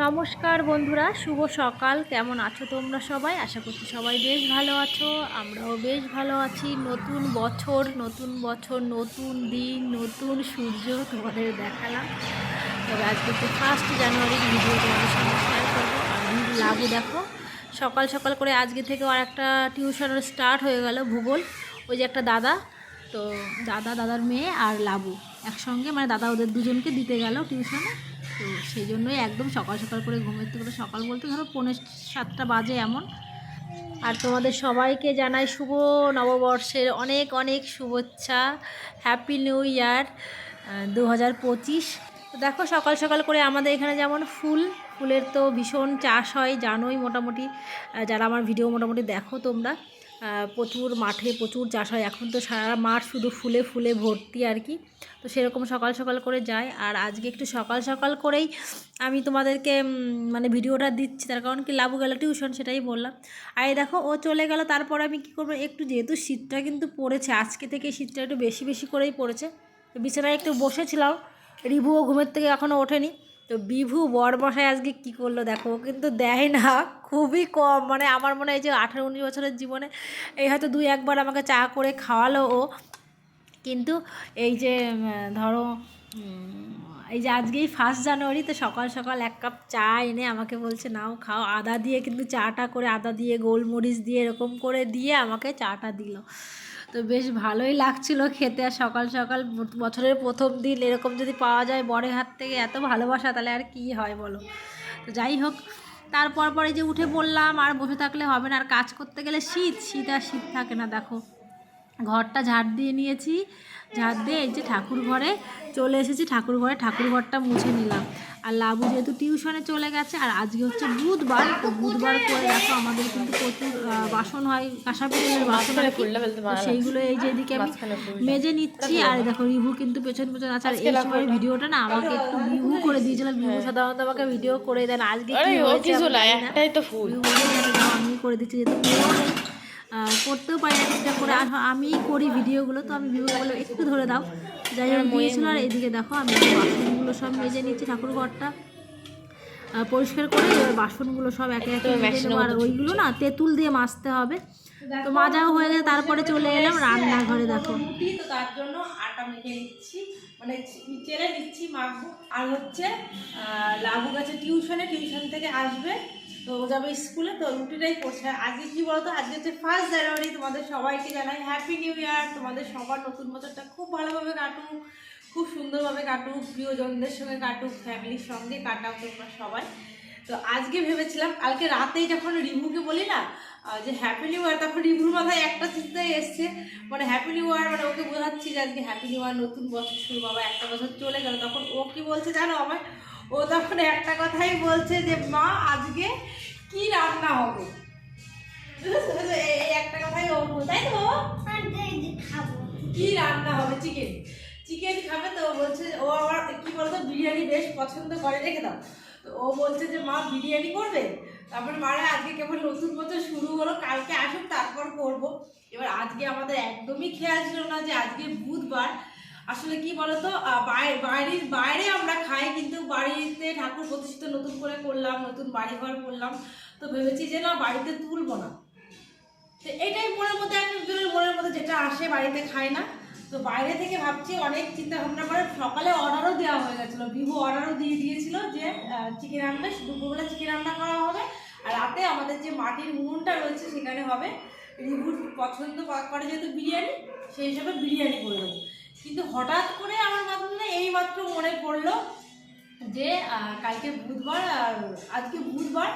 নমস্কার বন্ধুরা, শুভ সকাল। কেমন আছো তোমরা সবাই? আশা করছি সবাই বেশ ভালো আছো। আমরাও বেশ ভালো আছি। নতুন বছর নতুন বছর, নতুন দিন, নতুন সূর্য তোমাদের দেখালাম। তবে আজকে তো ফার্স্ট জানুয়ারির ভিডিও তোমাদের সঙ্গে শেয়ার করব। লাভু দেখো। সকাল সকাল করে আজকে থেকে আর একটা টিউশনের স্টার্ট হয়ে গেল ভূগোল। ওই যে একটা দাদা, তো দাদা, দাদার মেয়ে আর লাবু একসঙ্গে মানে দাদা ওদের দুজনকে দিতে গেল টিউশনে তো সেই জন্যই একদম সকাল সকাল করে ঘুমের থেকে সকাল বলতে ধরো পৌনে সাতটা বাজে এমন। আর তোমাদের সবাইকে জানাই শুভ নববর্ষের অনেক অনেক শুভেচ্ছা। হ্যাপি নিউ ইয়ার দু হাজার পঁচিশ। দেখো সকাল সকাল করে আমাদের এখানে যেমন ফুল, ফুলের তো ভীষণ চাষ হয়, জানোই মোটামুটি। যারা আমার ভিডিও মোটামুটি দেখো তোমরা। প্রচুর মাঠে প্রচুর চাষ হয়। এখন তো সারা মাঠ শুধু ফুলে ফুলে ভর্তি আর কি। তো সেরকম সকাল সকাল করে যায়। আর আজকে একটু সকাল সকাল করেই আমি তোমাদেরকে মানে ভিডিওটা দিচ্ছি। তার কারণ কি লাভু গেল টিউশন, সেটাই বললাম। আর এই দেখো, ও চলে গেল। তারপর আমি কী করব? একটু যেহেতু শীতটা কিন্তু পড়েছে, আজকে থেকে শীতটা একটু বেশি বেশি করেই পড়েছে। বিছানায় একটু বসেছিলাম। রিভুও ঘুমের থেকে এখনও ওঠেনি। তো বিভু বর বসায় আজকে কী করল দেখো কিন্তু দেয় না, খুবই কম মানে আমার মনে হয় যে আঠারো উনিশ বছরের জীবনে এই হয়তো দুই একবার আমাকে চা করে খাওয়ালো ও। কিন্তু এই যে ধরো এই যে আজকেই ফার্স্ট জানুয়ারি, তো সকাল সকাল এক কাপ চা এনে আমাকে বলছে, নাও খাও। আদা দিয়ে কিন্তু চাটা করে, আদা দিয়ে, গোলমরিচ দিয়ে, এরকম করে দিয়ে আমাকে চাটা দিল। তো বেশ ভালোই লাগছিল খেতে। আর সকাল সকাল বছরের প্রথম দিন এরকম যদি পাওয়া যায় বরের হাত থেকে এত ভালোবাসা, তাহলে আর কি হয় বলো? তো যাই হোক, তারপর পরে যে উঠে পড়লাম, আর বসে থাকলে হবে না। আর কাজ করতে গেলে শীত শীত আর শীত থাকে না, দেখো। ঘরটা ঝাড় দিয়ে নিয়েছি। ঝাড় দিয়ে এই যে ঠাকুর ঘরে চলে এসেছি ঠাকুর ঘরে ঠাকুর ঘরটা মুছে নিলাম। আর লাবু যেহেতু টিউশনে চলে গেছে আর আজকে হচ্ছে বুধবার তো বুধবার করে দেখো আমাদের কিন্তু প্রচুর বাসন হয় কাঁসা বাসন আর কি। তো সেইগুলো এই যে এদিকে আমি মেজে নিচ্ছি আর দেখো রিভু কিন্তু পেছন পেছন আছে আর এই সময় ভিডিওটা না আমাকে একটু রিভু করে দিয়েছিলাম রিভু সাধারণত আমাকে ভিডিও করে দেন আজকে কি হয়েছে আমি একটাই তো ফুল। করে দিচ্ছি যেহেতু করতেও পারি না ঠিকঠাক করে। আর আমি করি ভিডিওগুলো তো আমি ভিডিওগুলো একটু ধরে দাও। যাই হোক দিয়েছিল আর এদিকে দেখো আমি বাসনগুলো সব মেজে নিচ্ছি ঠাকুর ঘরটা পরিষ্কার করে এবার বাসনগুলো সব একে একে আর ওইগুলো না তেঁতুল দিয়ে মাজতে হবে। তো মাজাও হয়ে গেছে তারপরে চলে এলাম রান্নাঘরে দেখো। তো তার জন্য আটা মেখে নিচ্ছি। মানে চেলে নিচ্ছি মাখবো। আর হচ্ছে লাবু গেছে টিউশনে টিউশন থেকে আসবে। তো ও যাবে স্কুলে, তো রুটিটাই করছে। আজকে কি বলতো? আজকে হচ্ছে ফার্স্ট জানুয়ারি, তোমাদের সবাইকে জানাই হ্যাপি নিউ ইয়ার তোমাদের সবার নতুন বছরটা খুব ভালোভাবে কাটুক, খুব সুন্দরভাবে কাটুক, প্রিয়জনদের সঙ্গে কাটুক ফ্যামিলির সঙ্গে কাটাও তোমরা সবাই। তো আজকে ভেবেছিলাম, কালকে রাতেই যখন রিভুকে বলি না যে হ্যাপি নিউ ইয়ার তখন রিভুর মাথায় একটা চিন্তাই এসছে। মানে হ্যাপি নিউ ইয়ার মানে ওকে বোঝাচ্ছি যে আজকে হ্যাপি নিউ ইয়ার নতুন বছর শুরু, বাবা একটা বছর চলে গেল। তখন ও কি বলছে জানো আমায়? ও তখন একটা কথাই বলছে যে মা আজকে কি রান্না হবে? এই একটা কথাই ও তাই তো? কি রান্না হবে? চিকেন চিকেন খাবে তো বলছে ও আবার কি বলতো বিরিয়ানি বেশ পছন্দ করে রেখে দাও। তো ও বলছে যে মা বিরিয়ানি করবে? তারপরে মারা আজকে কেবল নতুন শুরু হলো কালকে আসুক তারপর করব। এবার আজকে আমাদের একদমই খেয়াল ছিল না যে আজকে বুধবার আসলে কি বলতো? বাড়ির বাইরে আমরা খাই, কিন্তু বাড়িতে ঠাকুর প্রতিষ্ঠিত নতুন করে করলাম, নতুন বাড়ি ঘর করলাম, তো ভেবেছি যে না, বাড়িতে তুলবো না। তো এটাই মনের মধ্যে একজনের মনের মধ্যে যেটা আসে, বাড়িতে খায় না। তো বাইরে থেকে ভাবছি, অনেক চিন্তা ভাবনা করে সকালে অর্ডারও দেওয়া হয়ে গেছিল। ভিভো অর্ডারও দিয়ে দিয়েছিল যে চিকেন আনবে দুপুরবেলা চিকেন রান্না করা হবে, আর রাতে আমাদের যে মাটির উনুনটা রয়েছে, সেখানে হবে। রিভুর পছন্দ করে, যেহেতু বিরিয়ানি, সেই হিসাবে বিরিয়ানি করে দেবো। কিন্তু হঠাৎ করে আমার মাধ্যমে এই মাত্র মনে পড়ল যে কালকে বুধবার, আর আজকে বুধবার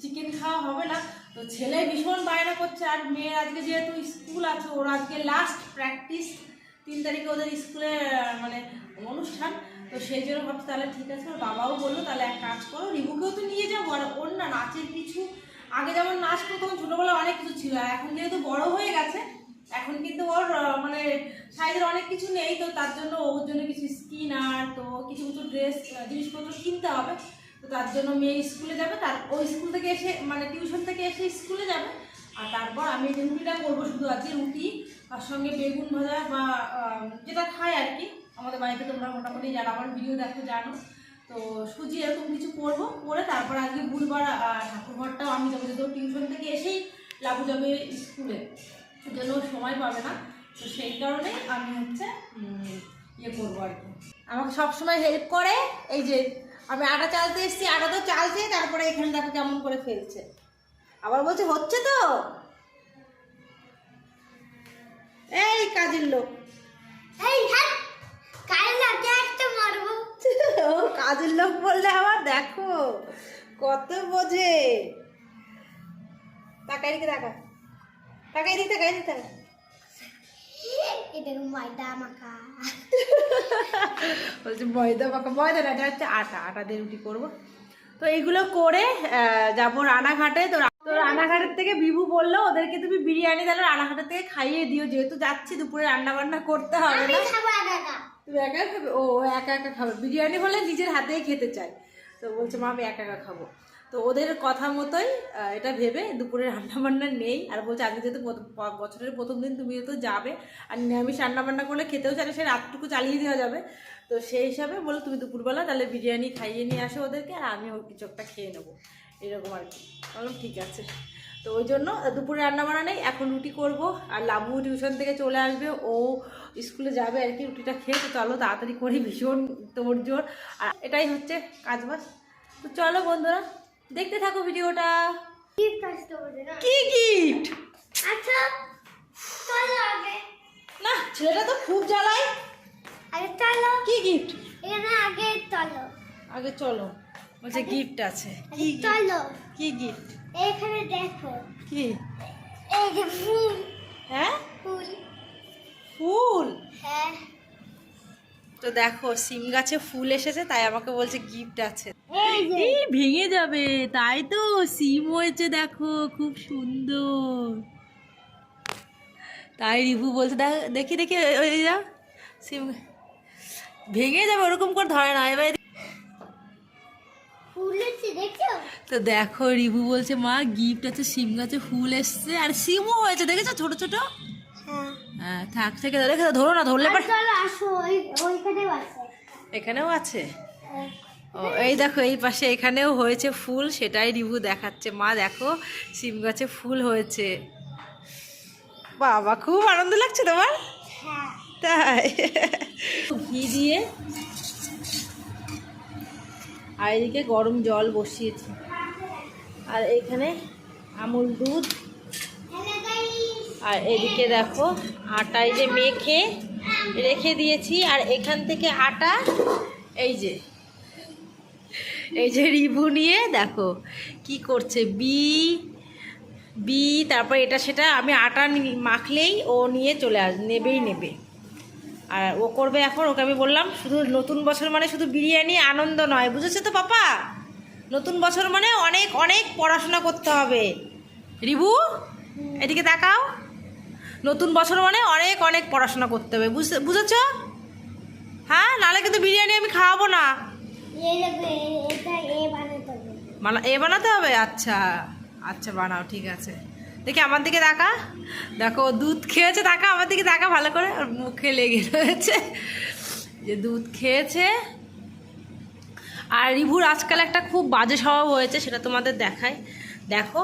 চিকেন খাওয়া হবে না। তো ছেলে ভীষণ বায়না করছে, আর মেয়ের আজকে যেহেতু স্কুল আছে, ওর আজকে লাস্ট প্র্যাকটিস তিন তারিখে ওদের স্কুলে মানে অনুষ্ঠান। তো সেই জন্য ভাবছি তাহলে ঠিক আছে, ওর বাবাও বলল, তাহলে এক কাজ করো রিভুকেও তো নিয়ে যাব, আর ওর না নাচের কিছু, আগে যেমন নাচ করতো তখন ছোটোবেলায় অনেক কিছু ছিল এখন যেহেতু বড় হয়ে গেছে এখন কিন্তু ওর মানে সাইজের অনেক কিছু নেই, তো তার জন্য ওর জন্য কিছু স্কিনার তো কিছু কিছু ড্রেস জিনিসপত্র কিনতে হবে। তো তার জন্য মেয়ে স্কুলে যাবে, তার ওই স্কুল থেকে এসে মানে টিউশন থেকে এসে স্কুলে যাবে। আর তারপর আমি রুটিটা করব, শুধু আজকে রুটি, তার সঙ্গে বেগুন ভাজা বা যেটা খায় আর কি। আমাদের বাড়িতে তোমরা মোটামুটি যারা আমার ভিডিও দেখো, জানো। তো সুজি এরকম কিছু করব, করে তারপর আজকে বুধবার ঠাকুরঘরটাও আমি যাব, যেহেতু টিউশন থেকে এসেই লাবু যাবে স্কুলে। জন্য সময় পাবে না তো সেই কারণে আমি হচ্ছে ইয়ে করব আর কি। আমাকে সবসময় হেল্প করে এই যে আমি আটা চালতে এসেছি আটা তো চালছে তারপরে এখানে দেখো কেমন করে ফেলছে। আবার বলছে হচ্ছে তো? এই কাজের লোক। এই কাজের লোক বললে আবার দেখো কত বোঝে। তাকাই দিকে তাকা তাকাই দিকে তাকাই দিকে তাকা এটা ময়দা মাখা বলছে ময়দা মাখা ময়দা না এটা হচ্ছে আটা আটা দিয়ে রুটি করব তো এইগুলো করে যাব রানাঘাটে তো তো রানাঘাটের থেকে বিভু বলল ওদেরকে তুমি বিরিয়ানি তাহলে রানাঘাটের থেকে খাইয়ে দিও। যেহেতু যাচ্ছি দুপুরে রান্না বান্না করতে হবে না। তুমি একা খাবে? ও ও একা একা খাবে। বিরিয়ানি হলে নিজের হাতেই খেতে চাই তো বলছে মা আমি একা একা খাব। তো ওদের কথা মতোই এটা ভেবে দুপুরে রান্না বান্না নেই। আর বলছে, আজকে যেহেতু বছরের প্রথম দিন তুমি তো যাবে। আর নিরামিষ রান্না বান্না করলে খেতেও চাইলে সে রাতটুকু চালিয়ে দেওয়া যাবে। তো সেই হিসাবে বলো তুমি দুপুরবেলা তাহলে বিরিয়ানি খাইয়ে নিয়ে আসো ওদেরকে, আর আমি ওর কিছু একটা খেয়ে নেব। এরকম আর কি। বললাম, ঠিক আছে। তো ওই জন্য দুপুরে রান্না বান্না নেই, এখন রুটি করব। আর লাবু টিউশন থেকে চলে আসবে। ও স্কুলে যাবে আর কি, রুটিটা খেয়ে। তো চলো তাড়াতাড়ি করি, ভীষণ তোর জোর আর এটাই হচ্ছে কাজবাজ তো চলো বন্ধুরা দেখতে থাকো ভিডিওটা। কি গিফট আচ্ছা চলো আগে। না ছেলেটা তো খুব জ্বালায়। আগে চলো। কি গিফট এখানে আগে চলো। আগে চলো। বলছে গিফট আছে। কি? চলো। কি গিফট এখানে দেখো। কি? এই যে ফুল। হ্যাঁ? ফুল। ফুল? হ্যাঁ। তো দেখো সিম গাছে ফুল এসেছে তাই আমাকে বলছে গিফট আছে। এই ভেঙে যাবে তাই তো সিম হয়েছে দেখো খুব সুন্দর। তাই রিভু বলছে দেখ- দেখি দেখি ওই- যা সিম ভেঙে যাবে ওরকম করে ধরে না এবার তো দেখো রিভু বলছে মা গিফট আছে সিম গাছে ফুল এসছে আর সিমও হয়েছে দেখেছ ছোট ছোট? হ্যাঁ থাক থেকে রেখে ধরো না ধরলে পরে এখানেও আছে? হ্যাঁ। ও এই দেখো এই পাশে এখানেও হয়েছে ফুল সেটাই রিভু দেখাচ্ছে। মা দেখো সিম গাছে ফুল হয়েছে। বাবা খুব আনন্দ লাগছে তোমার? হ্যাঁ। তাই। ঘি দিয়ে আর এদিকে গরম জল বসিয়েছি। আর এখানে আমুল দুধ আর এদিকে দেখো আটায় যে মেখে রেখে দিয়েছি, আর এখান থেকে আটা এই যে এই যে রিভু নিয়ে দেখো কি করছে, বি বি, তারপর এটা সেটা আমি আটা মাখলেই ও নিয়ে চলে আস, নেবেই নেবে। আর ও করবে এখন, ওকে আমি বললাম, শুধু নতুন বছর মানে শুধু বিরিয়ানি, আনন্দ নয়, বুঝেছ তো পাপা? নতুন বছর মানে অনেক অনেক পড়াশোনা করতে হবে। রিভু, এদিকে দেখাও নতুন বছর মানে অনেক অনেক পড়াশোনা করতে হবে বুঝেছ? হ্যাঁ নাহলে কিন্তু বিরিয়ানি আমি খাওয়াবো না। এ বানাতে হবে? আচ্ছা আচ্ছা বানাও, ঠিক আছে। দেখি আমার দিকে দেখা দেখো, দুধ খেয়েছে দেখা আমার দিকে দেখা ভালো করে। আর মুখে লেগে রয়েছে। যে দুধ খেয়েছে। আর রিভুর আজকাল একটা খুব বাজে স্বভাব হয়েছে, সেটা তোমাদের দেখায় দেখো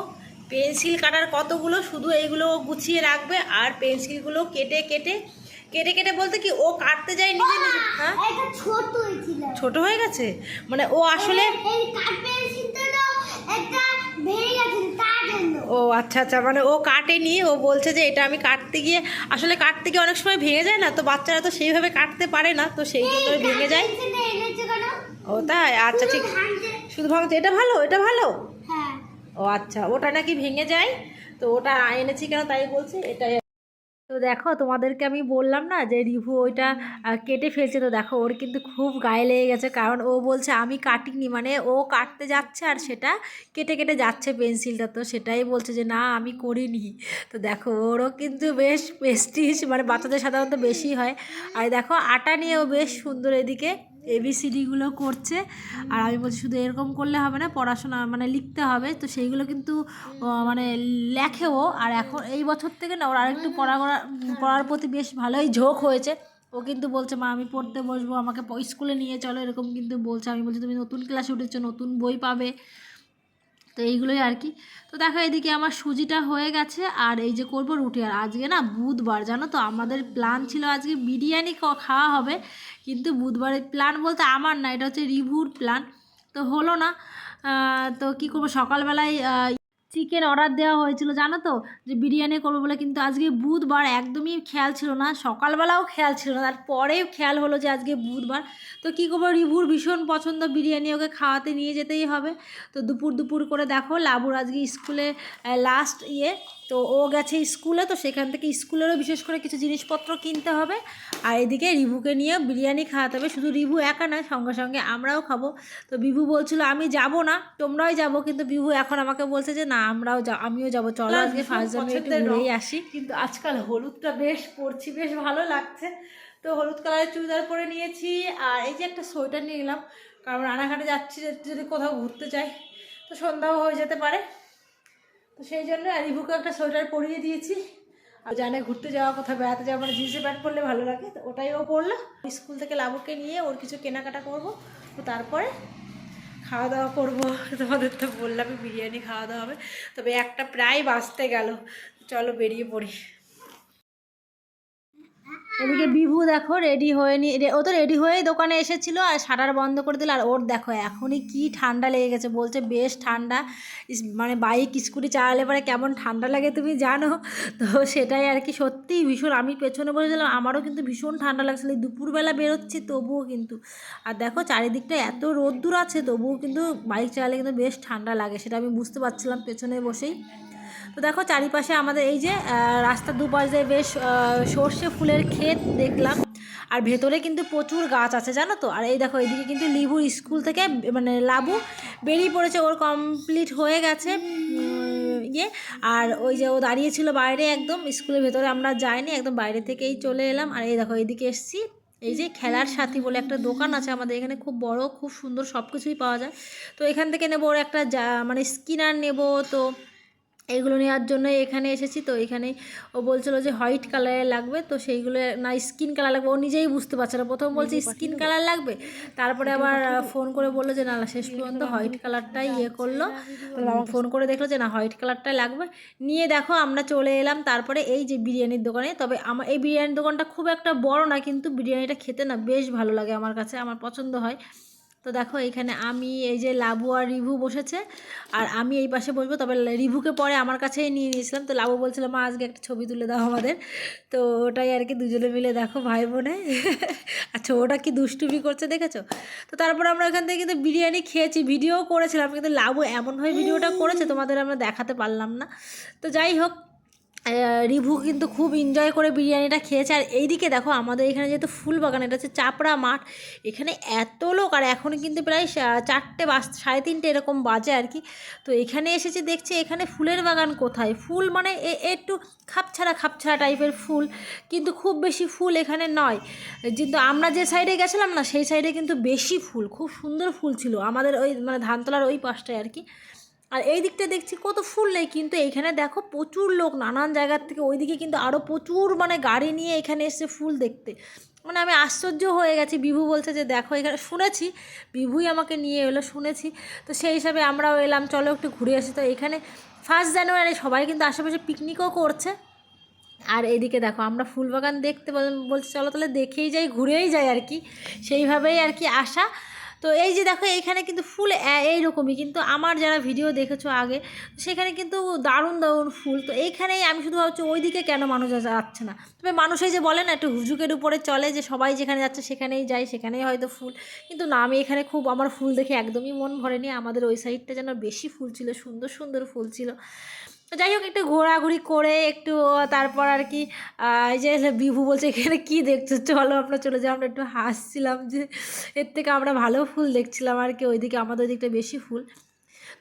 পেন্সিল কাটার কতগুলো? শুধু এইগুলো গুছিয়ে রাখবে আর পেন্সিলগুলো কেটে কেটে কেটে কেটে বলতে কি ও কাটতে যায় নিজে নিজে? হ্যাঁ? ছোট হয়ে গেছে? মানে ও আসলে ও আচ্ছা আচ্ছা মানে ও কাটেনি ও বলছে যে এটা আমি কাটতে গিয়ে আসলে কাটতে গিয়ে অনেক সময় ভেঙে যায় না তো বাচ্চারা তো সেইভাবে কাটতে পারে না তো সেই জন্য ভেঙে যায়। ও তাই? আচ্ছা ঠিক। শুধু ভাঙছে এটা ভালো এটা ভালো? ও আচ্ছা ওটা নাকি ভেঙে যায়? তো ওটা এনেছি কেন তাই বলছি, এটাই। তো দেখো, তোমাদেরকে আমি বললাম না যে রিভু ওইটা কেটে ফেলছে। তো দেখো, ওর কিন্তু খুব গায়ে লেগে গেছে, কারণ ও বলছে, আমি কাটিনি। মানে ও কাটতে যাচ্ছে আর সেটা কেটে কেটে যাচ্ছে পেন্সিলটা। তো সেটাই বলছে যে, না, আমি করিনি। তো দেখো, ওরও কিন্তু বেশ পেস্টিজ মানে বাচ্চাদের সাধারণত বেশি হয়। আর দেখো, আটা নিয়েও বেশ সুন্দর এদিকে এবিসিডিগুলো করছে। আর আমি বলছি, শুধু এরকম করলে হবে না, পড়াশোনা মানে লিখতে হবে। তো সেইগুলো কিন্তু মানে লেখেও। আর এখন, এই বছর থেকে না, ওর আরেকটু পড়া পড়ার প্রতি বেশ ভালোই ঝোঁক হয়েছে। ও কিন্তু বলছে, মা, আমি পড়তে বসবো, আমাকে স্কুলে নিয়ে চলো, এরকম কিন্তু বলছে। আমি বলছি, তুমি নতুন ক্লাসে উঠেছো, নতুন বই পাবে। তো এইগুলোই আর কি। তো দেখো এদিকে আমার সুজিটা হয়ে গেছে আর এই যে করব রুটি। আর আজকে না বুধবার, জানো তো? আমাদের প্ল্যান ছিল আজকে বিরিয়ানি খাওয়া হবে, কিন্তু বুধবারের প্ল্যান বলতে আমার না, এটা হচ্ছে রিভুর প্ল্যান তো হলো না তো কী করব? সকালবেলায় চিকেন অর্ডার দেওয়া হয়েছিল, জানো তো? যে বিরিয়ানি করব বলে কিন্তু আজকে বুধবার একদমই খেয়াল ছিল না, সকালবেলাও খেয়াল ছিল না, তারপরেও খেয়াল হলো যে আজকে বুধবার। তো কী করব, রিভুর ভীষণ পছন্দ বিরিয়ানি, ওকে খাওয়াতে নিয়ে যেতেই হবে। তো দুপুর দুপুর করে দেখো, লাবুর আজকে স্কুলে লাস্ট ইয়ে তো ও গেছে স্কুলে তো সেখান থেকে স্কুলেরও বিশেষ করে কিছু জিনিসপত্র কিনতে হবে। আর এদিকে রিভুকে নিয়ে বিরিয়ানি খাওয়াতে হবে। শুধু রিভু একা নয় সঙ্গে সঙ্গে আমরাও খাব। তো বিভু বলছিল আমি যাব না তোমরাই যাব। কিন্তু বিভু এখন আমাকে বলছে যে না আমরাও যা আমিও যাব। চলো আজকে ফার্স্ট জানুয়ারি আসি। কিন্তু আজকাল হলুদটা বেশ পরছি বেশ ভালো লাগছে। তো হলুদ কালারের চুড়িদার পরে নিয়েছি। আর এই যে একটা সোয়েটার নিয়ে নিলাম কারণ রানাঘাটে যাচ্ছি যদি কোথাও ঘুরতে যাই তো সন্ধ্যাও হয়ে যেতে পারে। তো সেই জন্য রিভুকে একটা সোয়েটার পরিয়ে দিয়েছি। আর জানে ঘুরতে যাওয়া কোথাও বেড়াতে যাওয়া মানে জিন্সের প্যান্ট পরলে ভালো লাগে। তো ওটাই ও পরলো। স্কুল থেকে লাবুকে নিয়ে ওর কিছু কেনাকাটা করব। তো তারপরে খাওয়া দাওয়া করব। তোমাদের তো বললামই বিরিয়ানি খাওয়া দাওয়া হবে। তবে একটা প্রায় বাঁচতে গেল। চলো বেরিয়ে পড়ি। এদিকে বিভু দেখো রেডি হয়ে নি ও তো রেডি হয়েই দোকানে এসেছিল আর শাটার বন্ধ করে দিল। আর ওর দেখো, এখনই কি ঠান্ডা লেগে গেছে। বলছে, বেশ ঠান্ডা। মানে বাইক, স্কুটি চালালে পরে কেমন ঠান্ডা লাগে তুমি জানো? তো সেটাই আর কি। সত্যিই ভীষণ। আমি পেছনে বসেছিলাম, আমারও কিন্তু ভীষণ ঠান্ডা লাগছিল। দুপুরবেলা বেরোচ্ছি, তবুও কিন্তু। আর দেখো, চারিদিকটা এত রোদ্দুর আছে, তবুও কিন্তু বাইক চালালে কিন্তু বেশ ঠান্ডা লাগে, সেটা আমি বুঝতে পারছিলাম পেছনে বসেই। তো দেখো চারিপাশে আমাদের এই যে রাস্তার দুপাশ বেশ সর্ষে ফুলের ক্ষেত দেখলাম। আর ভেতরে কিন্তু প্রচুর গাছ আছে, জানো তো? আর এই দেখো এইদিকে কিন্তু লিবুর স্কুল থেকে মানে লাবু বেরিয়ে পড়েছে, ওর কমপ্লিট হয়ে গেছে। ইয়ে। আর ওই যে ও দাঁড়িয়েছিল বাইরে একদম, স্কুলের ভেতরে আমরা যাইনি, একদম বাইরে থেকেই চলে এলাম। আর এই দেখো এইদিকে এসছি। এই যে খেলার সাথী বলে একটা দোকান আছে আমাদের এখানে, খুব বড়, খুব সুন্দর সব কিছুই পাওয়া যায়। তো এখান থেকে নেব ওর একটা যা মানে স্কিনার নেব, তো এইগুলো নেওয়ার জন্য এখানে এসেছি। তো এখানে ও বলছিল যে হোয়াইট কালারের লাগবে। তো সেইগুলো না স্কিন কালার লাগবে। ও নিজেই বুঝতে পারছে না। প্রথম বলছে স্কিন কালার লাগবে। তারপরে আবার ফোন করে বলল যে না শেষ পর্যন্ত হোয়াইট কালারটাই ইয়ে করল। ফোন করে দেখল যে না হোয়াইট কালারটাই লাগবে। নিয়ে দেখো আমরা চলে এলাম। তারপরে এই যে বিরিয়ানির দোকানে। তবে আমার এই বিরিয়ানির দোকানটা খুব একটা বড় না কিন্তু বিরিয়ানিটা খেতে না বেশ ভালো লাগে আমার কাছে। আমার পছন্দ হয়। তো দেখো, এখানে আমি এই যে লাবু আর রিভু বসেছে, আর আমি এই পাশে বসবো, তবে রিভুকে পরে আমার কাছেই নিয়ে নিয়েছিলাম। তো লাবু বলছিল, মা, আজকে একটা ছবি তুলে দাও আমাদের। তো ওটাই আর কি দুজনে মিলে দেখো ভাই বোনে আচ্ছা ওটা কি দুষ্টুমি করছে দেখেছ? তো তারপর আমরা ওখান থেকে কিন্তু বিরিয়ানি খেয়েছি, ভিডিও করেছিলাম, কিন্তু লাবু এমনভাবে ভিডিওটা করেছে, তোমাদের আমরা দেখাতে পারলাম না। তো যাই হোক রিভু কিন্তু খুব এনজয় করে বিরিয়ানিটা খেয়েছে। আর এইদিকে দেখো, আমাদের এখানে যেহেতু ফুল বাগান, এটা হচ্ছে চাপড়া মাঠ। এখানে এত লোক, আর এখন কিন্তু প্রায় চারটে বাজ, সাড়ে তিনটে এরকম বাজে আর কি। তো এখানে এসেছে দেখছি, এখানে ফুলের বাগান কোথায়? ফুল মানে এ- একটু খাপছাড়া খাপছাড়া টাইপের ফুল, কিন্তু খুব বেশি ফুল এখানে নয়। কিন্তু আমরা যে সাইডে গেছিলাম না, সেই সাইডে কিন্তু বেশি ফুল, খুব সুন্দর ফুল ছিল। আমাদের ওই মানে ধানতলার ওই পাশটায় আর কি। আর এই দিকটা দেখছি কত ফুল নেই, কিন্তু এইখানে দেখো প্রচুর লোক নানান জায়গার থেকে, ওইদিকে কিন্তু আরও প্রচুর মানে গাড়ি নিয়ে এখানে এসে ফুল দেখতে। মানে আমি আশ্চর্য হয়ে গেছি, বিভু বলছে যে দেখো এখানে, শুনেছি, বিভুই আমাকে নিয়ে এলো, শুনেছি। তো সেই হিসাবে আমরাও এলাম, চলো একটু ঘুরে আসি। তো এখানে ফার্স্ট জানুয়ারি সবাই কিন্তু আশেপাশে পিকনিকও করছে। আর এদিকে দেখো, আমরা ফুল বাগান দেখতে বল- বলছি, চলো তাহলে দেখেই যাই, ঘুরেই যাই আর কি। সেইভাবেই আর কি আসা। তো এই যে দেখো এইখানে কিন্তু ফুল এইরকমই। কিন্তু আমার যারা ভিডিও দেখেছ আগে, সেখানে কিন্তু দারুণ দারুণ ফুল। তো এইখানেই আমি শুধু ভাবছি ওইদিকে কেন মানুষ যাচ্ছে না? তবে মানুষ এই যে বলে না, একটু হুজুকের উপরে চলে যে সবাই যেখানে যাচ্ছে সেখানেই যায়, সেখানেই হয়তো ফুল। কিন্তু না, আমি এখানে খুব, আমার ফুল দেখে একদমই মন ভরেনি। আমাদের ওই সাইডটা যেন বেশি ফুল ছিল, সুন্দর সুন্দর ফুল ছিল। যাই হোক, একটু ঘোরাঘুরি করে একটু তারপর আর কি এই যে বিভু বলছে, এখানে কি দেখছ? চলো, আমরা চলে যাই। আমরা একটু হাসছিলাম যে, এর থেকে আমরা ভালো ফুল দেখছিলাম আর কি, ওইদিকে আমাদের ওইদিকটা বেশি ফুল।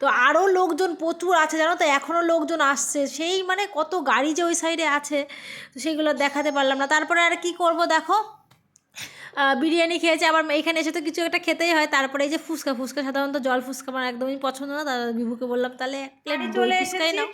তো আরও লোকজন প্রচুর আছে, জানো তো? এখনও লোকজন আসছে। সেই মানে কত গাড়ি যে ওই সাইডে আছে, তো সেইগুলো দেখাতে পারলাম না। তারপরে আর কি করব, দেখো? বিরিয়ানি খেয়েছে আবার এখানে এসে তো কিছু একটা খেতেই হয় তারপরে এই যে ফুচকা ফুচকা সাধারণত জল ফুচকা আমার একদমই পছন্দ না দাদা বিভুকে বললাম তাহলে এক প্লেট চলে ফুচকাই নাও।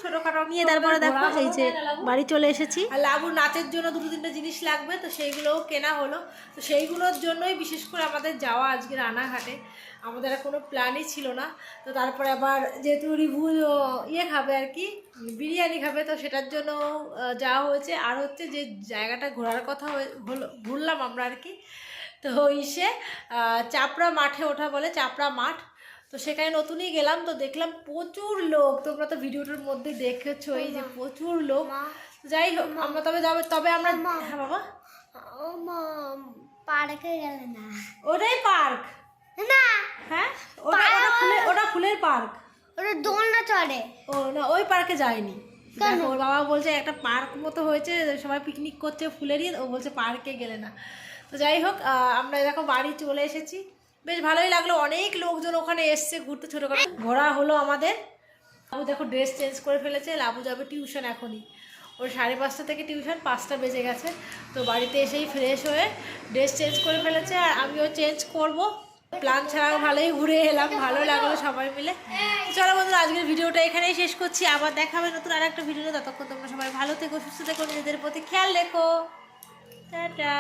নিয়ে তারপরে দেখো এই যে লাবু? বাড়ি চলে এসেছি। আর লাবুর নাচের জন্য দুটো তিনটে জিনিস লাগবে তো সেইগুলোও কেনা হলো। তো সেইগুলোর জন্যই বিশেষ করে আমাদের যাওয়া আজকে রানাঘাটে আমাদের আর কোনো প্ল্যানই ছিল না। তো তারপরে আবার যেহেতু রিভু ইয়ে খাবে আর কি বিরিয়ানি খাবে তো সেটার জন্য যাওয়া হয়েছে। আর হচ্ছে যে জায়গাটা ঘোরার কথা হয়ে- হলো ঘুরলাম আমরা আর কি। তো ইসে চাপড়া মাঠে ওঠা বলে চাপড়া মাঠ। তো সেখানে নতুনই গেলাম তো দেখলাম প্রচুর লোক। তোমরা তো ভিডিওটার মধ্যে দেখেছ এই যে প্রচুর লোক। যাই হোক আমরা তবে যাবে তবে আমরা হ্যাঁ বাবা। ও মা পার্কে গেলে না। ওটাই পার্ক। না। হ্যাঁ? ওটা ওটা ফুলের ওটা ফুলের পার্ক। ওটা দোলনা চড়ে। ও না ওই পার্কে যায়নি। ওর বাবা বলছে একটা পার্ক মতো হয়েছে সবাই পিকনিক করছে ফুলেরই ও বলছে পার্কে গেলে না। তো যাই হোক আমরা দেখো বাড়ি চলে এসেছি। বেশ ভালোই লাগল, অনেক লোকজন ওখানে এসছে ঘুরতে ছোটো ছোটোখাটো। ঘোরা হলো আমাদের। লাবু দেখো ড্রেস চেঞ্জ করে ফেলেছে, লাবু যাবে টিউশন এখনই। ওর সাড়ে পাঁচটা থেকে টিউশন পাঁচটা বেজে গেছে। তো বাড়িতে এসেই ফ্রেশ হয়ে ড্রেস চেঞ্জ করে ফেলেছে আর আমিও চেঞ্জ করব। প্ল্যান ছাড়াও ভালোই ঘুরে এলাম, ভালো লাগল সবাই মিলে। চলো বন্ধুরা, আজকের ভিডিওটা এখানেই শেষ করছি। আবার দেখা হবে নতুন আর একটা ভিডিও ততক্ষণ তোমরা সবাই ভালো থেকো, সুস্থ থেকো, নিজেদের প্রতি খেয়াল রেখো। টাটা।